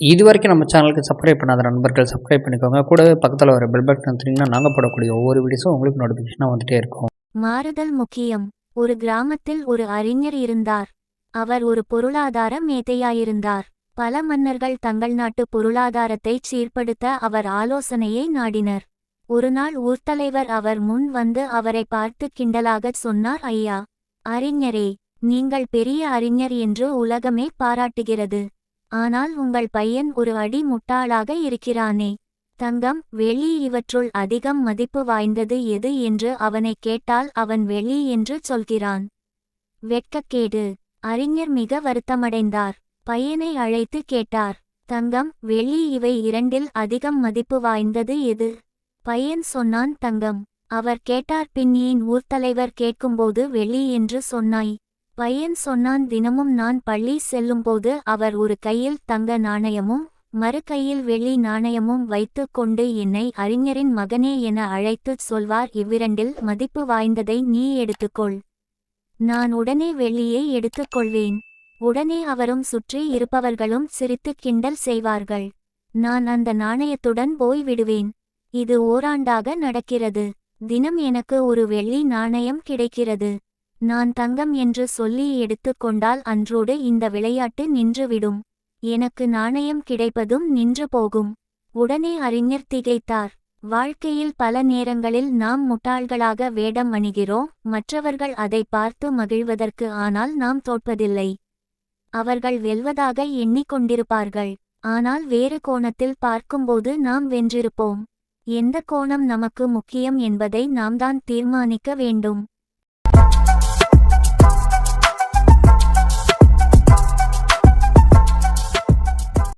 இது வரைக்கும் நம்ம சேனலுக்கு சப்ஸ்கிரைப் பண்ணாத நண்பர்கள் சப்ஸ்கிரைப் பண்ணிக்கோங்க. கூடவே பக்கத்தில் வர பெல் பட்டன் வந்தீங்கன்னா நாங்கள் போடக்கூடிய ஒவ்வொரு வீடியோஸும் உங்களுக்கு நோட்டிஃபிகேஷனாக வந்துட்டே இருக்கும். மாறுதல் முக்கியம். ஒரு கிராமத்தில் ஒரு அறிஞர் இருந்தார். அவர் ஒரு பொருளாதார மேதையாயிருந்தார். பல மன்னர்கள் தங்கள் நாட்டு பொருளாதாரத்தை சீர்படுத்த அவர் ஆலோசனையை நாடினர். ஒருநாள் ஊர்த்தலைவர் அவர் முன் வந்து அவரை பார்த்து கிண்டலாகச் சொன்னார் ஐயா அறிஞரே நீங்கள் பெரிய அறிஞர் என்று உலகமே பாராட்டுகிறது. ஆனால் உங்கள் பையன் ஒரு அடி முட்டாளாக இருக்கிறானே. தங்கம் வெள்ளி இவற்றுள் அதிகம் மதிப்பு வாய்ந்தது எது என்று அவனை கேட்டால் அவன் வெள்ளி என்று சொல்கிறான். வெட்கக்கேடு. அறிஞர் மிக வருத்தமடைந்தார். பையனை அழைத்து கேட்டார். தங்கம் வெள்ளி இவை இரண்டில் அதிகம் மதிப்பு வாய்ந்தது எது? பையன் சொன்னான் தங்கம். அவர் கேட்டார் பின் ஏன் ஊர்த்தலைவர் கேட்கும்போது வெள்ளி என்று சொன்னாய். பையன் சொன்னான் தினமும் நான் பள்ளி செல்லும்போது அவர் ஒரு கையில் தங்க நாணயமும் மறு கையில் வெள்ளி நாணயமும் வைத்து கொண்டு என்னை அறிஞரின் மகனே என அழைத்துச் சொல்வார். இவ்விரண்டில் மதிப்பு வாய்ந்ததை நீ எடுத்துக்கொள். நான் உடனே வெள்ளியை எடுத்துக்கொள்வேன் உடனே அவரும் சுற்றி இருப்பவர்களும் சிரித்து கிண்டல் செய்வார்கள். நான் அந்த நாணயத்துடன் போய் விடுவேன். இது ஓராண்டாக நடக்கிறது. தினம் எனக்கு ஒரு வெள்ளி நாணயம் கிடைக்கிறது. நான் தங்கம் என்று சொல்லி எடுத்துக்கொண்டால் அன்றோடு இந்த விளையாட்டு நின்றுவிடும். எனக்கு நாணயம் கிடைப்பதும் நின்று போகும். உடனே அறிஞர் திகைத்தார். வாழ்க்கையில் பல நேரங்களில் நாம் முட்டாள்களாக வேடம் அணிகிறோம். மற்றவர்கள் அதை பார்த்து மகிழ்வதற்கு ஆனால் நாம் தோற்பதில்லை. அவர்கள் வெல்வதாக எண்ணிக்கொண்டிருப்பார்கள். ஆனால் வேறு கோணத்தில் பார்க்கும்போது நாம் வென்றிருப்போம். எந்த கோணம் நமக்கு முக்கியம் என்பதை நாம் தான் தீர்மானிக்க வேண்டும்.